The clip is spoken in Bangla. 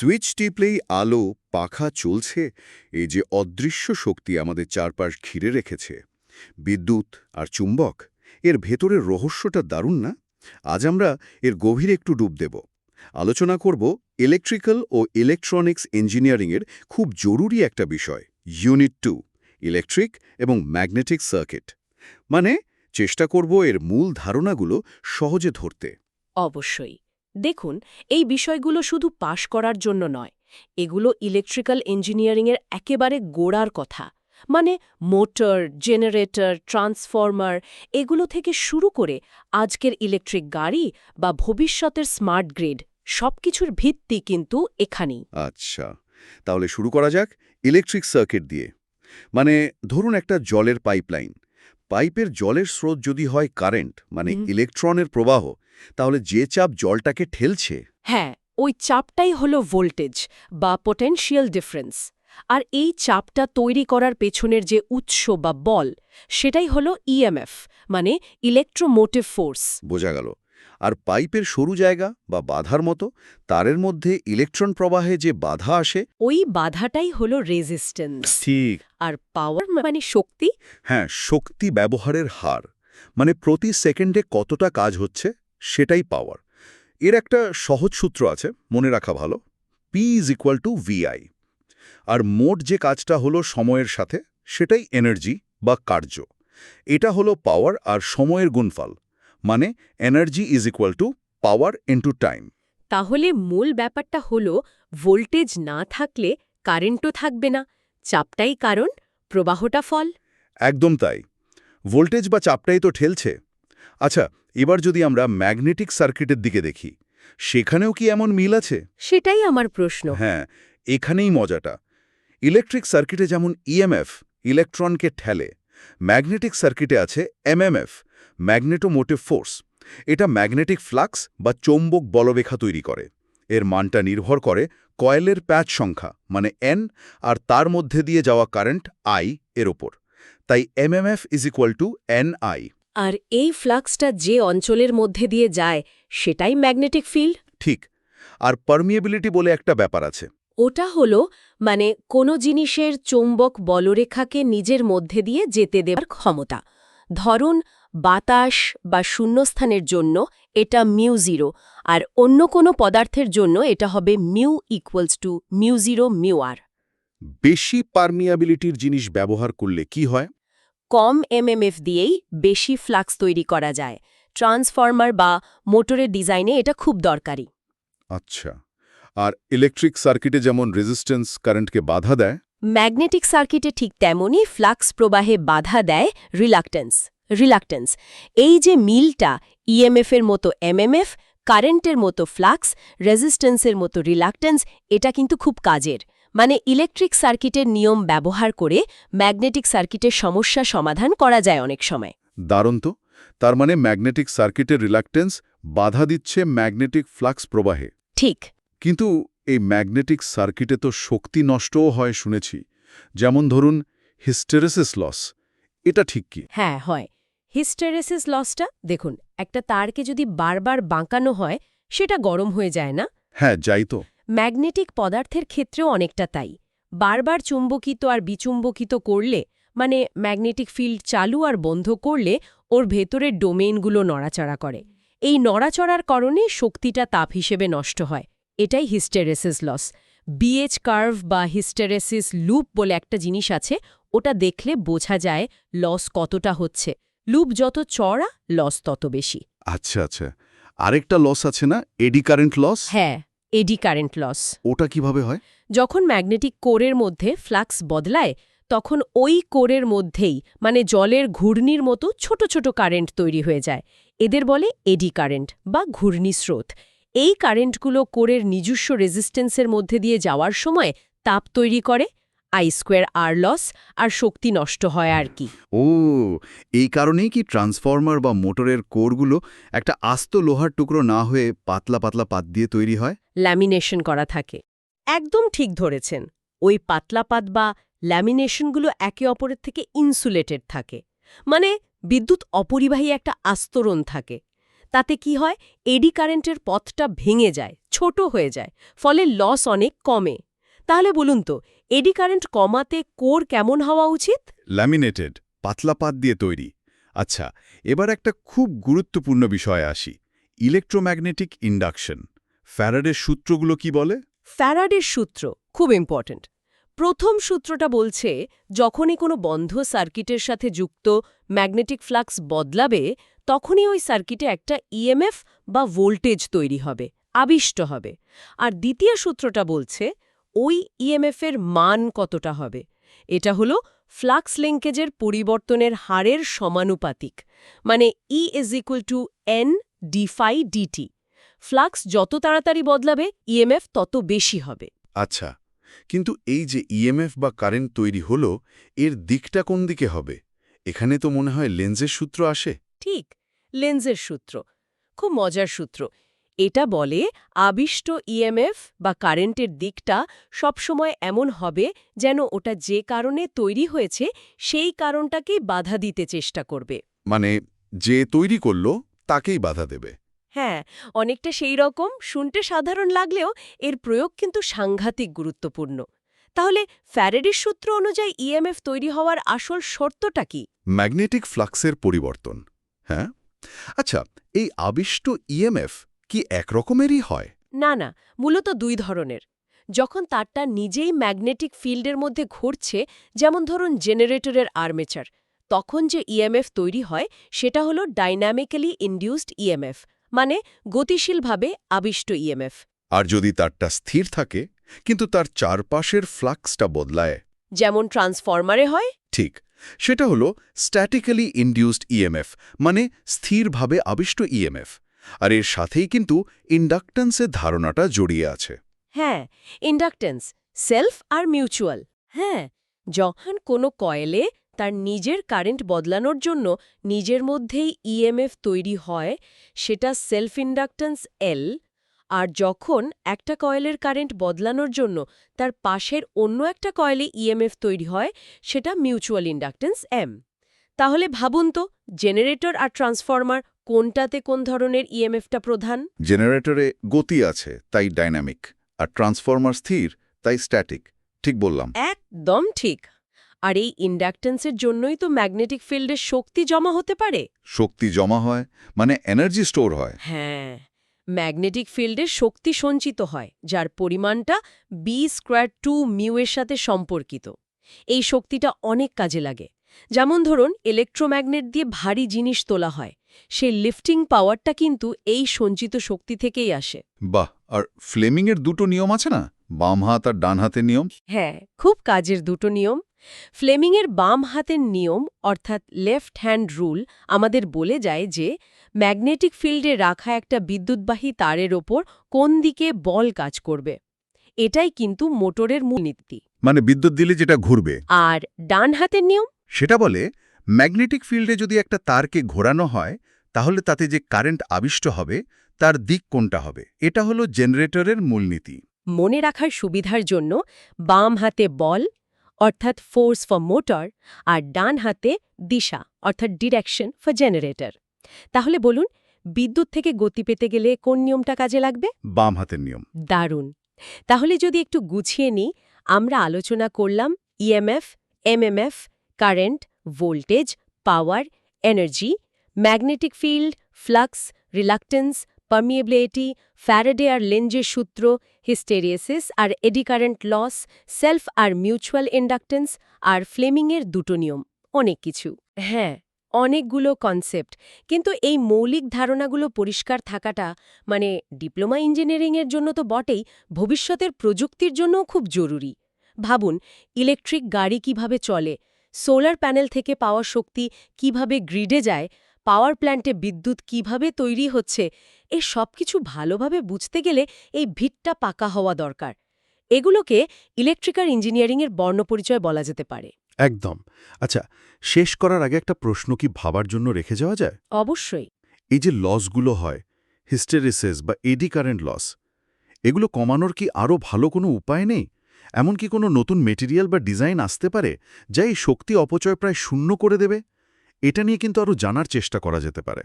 সুইচ টিপলেই আলো পাখা চলছে, এই যে অদৃশ্য শক্তি আমাদের চারপাশ ঘিরে রেখেছে। বিদ্যুৎ আর চুম্বক, এর ভেতরের রহস্যটা দারুণ না? আজ আমরা এর গভীরে একটু ডুব দেব। আলোচনা করব ইলেকট্রিক্যাল ও ইলেকট্রনিক্স ইঞ্জিনিয়ারিংয়ের খুব জরুরি একটা বিষয়, ইউনিট টু, ইলেকট্রিক এবং ম্যাগনেটিক সার্কিট। মানে চেষ্টা করব এর মূল ধারণাগুলো সহজে ধরতে। অবশ্যই। দেখুন, এই বিষয়গুলো শুধু পাশ করার জন্য নয়, এগুলো ইলেকট্রিক্যাল ইঞ্জিনিয়ারিংয়ের একেবারে গোড়ার কথা। মানে মোটর, জেনারেটর, ট্রান্সফর্মার, এগুলো থেকে শুরু করে আজকের ইলেকট্রিক গাড়ি বা ভবিষ্যতের স্মার্ট গ্রিড, সবকিছুর ভিত্তি কিন্তু এখানেই। আচ্ছা তাহলে শুরু করা যাক ইলেকট্রিক সার্কিট দিয়ে। মানে ধরুন একটা জলের পাইপলাইন পাইপের জলের স্রোত যদি হয় কারেন্ট মানে ইলেকট্রনের প্রবাহ তাহলে যে চাপ জলটাকে ঠেলছে। হ্যাঁ ওই চাপটাই হলো ভোল্টেজ বা পোটেনশিয়াল ডিফারেন্স আর এই চাপটা তৈরি করার পেছনের যে উৎস বা বল সেটাই হলো ইএমএফ মানে ইলেকট্রোমোটিভ ফোর্স বোঝা গেল। আর পাইপের সরু জায়গা বা বাধার মতো তারের মধ্যে ইলেকট্রন প্রবাহে যে বাধা আসে ওই বাধাটাই হলো রেজিস্ট্যান্স ঠিক। আর পাওয়ার মানে শক্তি? হ্যাঁ শক্তি ব্যবহারের হার। মানে প্রতি সেকেন্ডে কতটা কাজ হচ্ছে সেটাই পাওয়ার এর একটা সহজ সূত্র আছে মনে রাখা ভালো। P is equal to VI আর মোট যে কাজটা হলো সময়ের সাথে সেটাই এনার্জি বা কার্য। এটা হলো পাওয়ার আর সময়ের গুণফল। মানে energy is equal to power into time তাহলে মূল ব্যাপারটা হলো ভোল্টেজ না থাকলে কারেন্টও থাকবে না। চাপটাই কারণ প্রবাহটা ফল। একদম তাই। ভোল্টেজ বা চাপটাই তো ঠেলছে। আচ্ছা এবার যদি আমরা ম্যাগনেটিক সার্কিটের দিকে দেখি সেখানেও কি এমন মিল আছে? সেটাই আমার প্রশ্ন। হ্যাঁ এখানেই মজাটা। ইলেকট্রিক সার্কিটে যেমন ইএমএফ ইলেকট্রনকে ঠেলে ম্যাগনেটিক সার্কিটে আছে এমএমএফ ম্যাগনেটোমোটিভ ফোর্স। এটা ম্যাগনেটিক ফ্লাক্স বা চৌম্বক বলরেখা তৈরি করে। এর মানটা নির্ভর করে কয়েলের প্যাচ সংখ্যা মানে এন আর তার মধ্যে দিয়ে যাওয়া কারেন্ট আই এর ওপর। তাই MMF is equal to N I আর এই ফ্লাক্সটা যে অঞ্চলের মধ্যে দিয়ে যায় সেটাই ম্যাগনেটিক ফিল্ড? ঠিক। আর পারমিয়েবিলিটি বলে একটা ব্যাপার আছে। ওটা হলো মানে কোনো জিনিসের চৌম্বক বলরেখাকে নিজের মধ্যে দিয়ে যেতে দেওয়ার ক্ষমতা। ধরুন বাতাস বা শূন্যস্থানের জন্য এটা মিউ জিরো আর অন্য কোনো পদার্থের জন্য এটা হবে mu equals to mu zero mu R. বেশি পারমিয়াবিলিটির জিনিস ব্যবহার করলে কি হয়? কম এমএমএফ দিয়েই বেশি ফ্লাক্স তৈরি করা যায়। ট্রান্সফর্মার বা মোটরের ডিজাইনে এটা খুব দরকারি। আচ্ছা আর ইলেকট্রিক সার্কিটে যেমন রেজিস্ট্যান্স কারেন্টকে বাধা দেয়? ম্যাগনেটিক সার্কিটে ঠিক তেমনই ফ্লাক্স প্রবাহে বাধা দেয় রিলাক্টেন্স। রিলাক্টেন্স। এই যে মিলটা ইএমএফ এর মতো এমএমএফ কারেন্টের মতো ফ্লাক্স রেজিস্ট্যান্সের মতো রিলাক্টেন্স এটা কিন্তু খুব কাজের। মানে ইলেকট্রিক সার্কিটের নিয়ম ব্যবহার করে ম্যাগনেটিক সার্কিটের সমস্যা সমাধান করা যায় অনেক সময়। দারুণ তো। তার মানে ম্যাগনেটিক সার্কিটের রিলাক্টেন্স বাধা দিচ্ছে ম্যাগনেটিক ফ্লাক্স প্রবাহে। ঠিক। কিন্তু এই ম্যাগনেটিক সার্কিটে তো শক্তি নষ্টও হয় শুনেছি। যেমন ধরুন হিস্টেরেসিস লস এটা ঠিক কি? হ্যাঁ হয়। হিস্টেরেসিস লসটা দেখুন একটা তারকে যদি বারবার বাঁকানো হয় সেটা গরম হয়ে যায় না? হ্যাঁ যাই তো। ম্যাগনেটিক পদার্থের ক্ষেত্রেও অনেকটা তাই। বারবার চুম্বকিত আর বিচুম্বকিত করলে মানে ম্যাগনেটিক ফিল্ড চালু আর বন্ধ করলে ওর ভেতরের ডোমেইনগুলো নড়াচড়া করে। এই নড়াচড়ার কারণে শক্তিটা তাপ হিসেবে নষ্ট হয়। এটাই হিস্টেরেসিস লস। বিএচ কার্ভ বা হিস্টেরেসিস লুপ বলে একটা জিনিস আছে ওটা দেখলে বোঝা যায় লস কতটা হচ্ছে। লুপ যত চড়া লস তত বেশি। আচ্ছা আচ্ছা। আরেকটা লস আছে না? এডি কারেন্ট লস হ্যাঁ এডি কারেন্ট লস ওটা কীভাবে হয়? যখন ম্যাগনেটিক কোরের মধ্যে ফ্লাক্স বদলায় তখন ওই কোরের মধ্যেই মানে জলের ঘূর্ণির মতো ছোট ছোট কারেন্ট তৈরি হয়ে যায়। এদের বলে এডি কারেন্ট বা ঘূর্ণি স্রোত। এই কারেন্টগুলো কোরের নিজস্ব রেজিস্ট্যান্সের মধ্যে দিয়ে যাওয়ার সময় তাপ তৈরি করে আই স্কোয়ার আর লস আর শক্তি নষ্ট হয় আর কি। ও এই কারণেই কি ট্রান্সফর্মার বা মোটরের কোরগুলো একটা আস্ত লোহার টুকরো না হয়ে পাতলা পাতলা পাত দিয়ে তৈরি হয়? ল্যামিনেশন করা থাকে। একদম ঠিক ধরেছেন। ওই পাতলা পাত বা ল্যামিনেশনগুলো একে অপরের থেকে ইনসুলেটেড থাকে। মানে বিদ্যুৎ অপরিবাহী একটা আস্তরণ থাকে। তাতে কি হয়? এডি কারেন্টের পথটা ভেঙে যায় ছোট হয়ে যায় ফলে লস অনেক কমে। তাহলে বলুন তো এডি কারেন্ট কমাতে কোর কেমন হওয়া উচিত? ল্যামিনেটেড পাতলা পাত দিয়ে তৈরি। আচ্ছা এবার একটা খুব গুরুত্বপূর্ণ বিষয়ে আসি। ইলেকট্রোম্যাগনেটিক ইন্ডাকশন ফ্যারাডের সূত্রগুলো কি বলে? ফ্যারাডের সূত্র খুব ইম্পর্ট্যান্ট প্রথম সূত্রটা বলছে যখনই কোনো বন্ধ সার্কিটের সাথে যুক্ত ম্যাগনেটিক ফ্লাক্স বদলাবে তখনই ওই সার্কিটে একটা ইএমএফ বা ভোল্টেজ তৈরি হবে আবিষ্ট হবে। আর দ্বিতীয় সূত্রটা বলছে ওই ইএমএফ এর মান কতটা হবে? এটা হলো ফ্লাক্স লিঙ্কেজের পরিবর্তনের হারের সমানুপাতিক মানে E is equal to N d phi dt flux যত তাড়াতাড়ি বদলাবে ইএমএফ তত বেশি হবে। আচ্ছা কিন্তু এই যে ইএমএফ বা কারেন্ট তৈরি হলো এর দিকটা কোন দিকে হবে? এখানে তো মনে হয় লেন্সের সূত্র আসে। ঠিক লেন্সের সূত্র। খুব মজার সূত্র। এটা বলে আবিষ্ট ইএমএফ বা কারেন্টের দিকটা সবসময় এমন হবে যেন ওটা যে কারণে তৈরি হয়েছে সেই কারণটাকেই বাধা দিতে চেষ্টা করবে। মানে যে তৈরি করল তাকেই বাধা দেবে। হ্যাঁ অনেকটা সেই রকম শুনতে সাধারণ লাগলেও এর প্রয়োগ কিন্তু সাংঘাতিক গুরুত্বপূর্ণ। তাহলে ফ্যারেডের সূত্র অনুযায়ী ইএমএফ তৈরি হওয়ার আসল শর্তটা কি? ম্যাগনেটিক ফ্লাক্সের পরিবর্তন। হ্যাঁ? আচ্ছা এই আবিষ্ট ইএমএফ কি একরকমেরই হয়? না না মূলত দুই ধরনের। যখন তারটা নিজেই ম্যাগনেটিক ফিল্ডের মধ্যে ঘুরছে যেমন ধরুন জেনারেটরের আর্মেচার তখন যে ইএমএফ তৈরি হয় সেটা হলো ডাইনামিক্যালি ইন্ডিউসড ইএমএফ মানে গতিশীলভাবে আবিষ্ট ইএমএফ আর যদি তারটা স্থির থাকে কিন্তু তার চারপাশের ফ্লাক্সটা বদলায়। যেমন ট্রান্সফরমারে হয়। ঠিক সেটা হলো স্ট্যাটিক্যালি ইন্ডিউসড ইএমএফ মানে স্থিরভাবে আবিষ্ট ইএমএফ আর এর সাথেই কিন্তু ইন্ডাকট্যান্সের ধারণাটা জড়িয়ে আছে। হ্যাঁ ইন্ডাকটেন্স, সেলফ আর মিউচুয়াল। হ্যাঁ যখন কোনো কয়েলে তার নিজের কারেন্ট বদলানোর জন্য নিজের মধ্যেই ইএমএফ তৈরি হয়, সেটা সেলফ ইন্ডাকটেন্স এল আর যখন একটা কয়েলের কারেন্ট বদলানোর জন্য তার পাশের অন্য একটা কয়েলে ইএমএফ তৈরি হয়, সেটা মিউচুয়াল ইন্ডাকটেন্স এম তাহলে ভাবুন তো, জেনারেটর আর ট্রান্সফরমার কোনটাতে কোন ধরনের ইএমএফটা প্রধান? জেনারেটরে গতি আছে তাই ডাইনামিক আর ট্রান্সফরমার স্থির তাই স্ট্যাটিক ঠিক বললাম। একদম ঠিক। আর এই ইন্ডাকটেন্সের জন্যই তো ম্যাগনেটিক ফিল্ডের শক্তি জমা হতে পারে। শক্তি জমা হয় মানে এনার্জি স্টোর হয়। হ্যাঁ ম্যাগনেটিক ফিল্ডে শক্তি সঞ্চিত হয় যার পরিমাণটা বি স্কোয়ার টু মিউয়ের সাথে সম্পর্কিত। এই শক্তিটা অনেক কাজে লাগে। যেমন ধরুন ইলেকট্রোম্যাগনেট দিয়ে ভারী জিনিস তোলা হয় সেই লিফটিং পাওয়ারটা কিন্তু এই সঞ্চিত শক্তি থেকেই আসে। বাহ আর ফ্লেমিংয়ের দুটো নিয়ম আছে না? বাম হাত আর ডান হাতের নিয়ম? হ্যাঁ খুব কাজের দুটো নিয়ম। ফ্লেমিংয়ের বাম হাতের নিয়ম অর্থাৎ লেফট হ্যান্ড রুল আমাদের বলে যায় যে ম্যাগনেটিক ফিল্ডে রাখা একটা বিদ্যুৎবাহী তারের ওপর কোন দিকে বল কাজ করবে। এটাই কিন্তু মোটরের মূলনীতি মানে বিদ্যুৎ দিলে যেটা ঘুরবে। আর ডান হাতের নিয়ম? সেটা বলে ম্যাগনেটিক ফিল্ডে যদি একটা তারকে ঘোরানো হয় তাহলে তাতে যে কারেন্ট আবিষ্ট হবে তার দিক কোনটা হবে? এটা হলো জেনারেটরের মূলনীতি। মনে রাখার সুবিধার জন্য বাম হাতে বল অর্থাৎ ফোর্স ফর মোটর আর ডান হাতে দিশা অর্থাৎ ডিরেকশন ফর জেনারেটর তাহলে বলুন বিদ্যুৎ থেকে গতি পেতে গেলে কোন নিয়মটা কাজে লাগবে? বাম হাতের নিয়ম। দারুণ। তাহলে যদি একটু গুছিয়ে নিই আমরা আলোচনা করলাম EMF MMF current voltage, power, energy, magnetic field, flux, reluctance, permeability, Faraday আর লেঞ্জের সূত্র, হিস্টেরিয়াসিস আর এডিকারেন্ট লস, সেলফ আর মিউচুয়াল ইন্ডাকটেন্স আর ফ্লেমিংয়ের দুটো নিয়ম, অনেক কিছু। হ্যাঁ অনেকগুলো কনসেপ্ট, কিন্তু এই মৌলিক ধারণাগুলো পরিষ্কার থাকাটা মানে ডিপ্লোমা ইঞ্জিনিয়ারিংয়ের জন্য তো বটেই, ভবিষ্যতের প্রযুক্তির জন্যও খুব জরুরি। ভাবুন, ইলেকট্রিক গাড়ি কীভাবে চলে সোলার প্যানেল থেকে পাওয়া শক্তি কীভাবে গ্রিডে যায় পাওয়ার প্ল্যান্টে বিদ্যুৎ কীভাবে তৈরি হচ্ছে এ সব কিছু ভালোভাবে বুঝতে গেলে এই ভিতটা পাকা হওয়া দরকার। এগুলোকে ইলেকট্রিক্যাল ইঞ্জিনিয়ারিংয়ের বর্ণপরিচয় বলা যেতে পারে। একদম। আচ্ছা শেষ করার আগে একটা প্রশ্ন কি ভাবার জন্য রেখে যাওয়া যায়? অবশ্যই। এই যে লসগুলো হয় হিস্টেরিসিস বা এডি কারেন্ট লস এগুলো কমানোর কি আরও ভালো কোনো উপায় নেই? এমনকি কোনো নতুন মেটেরিয়াল বা ডিজাইন আসতে পারে যা এই শক্তি অপচয় প্রায় শূন্য করে দেবে? এটা নিয়ে কিন্তু আরও জানার চেষ্টা করা যেতে পারে।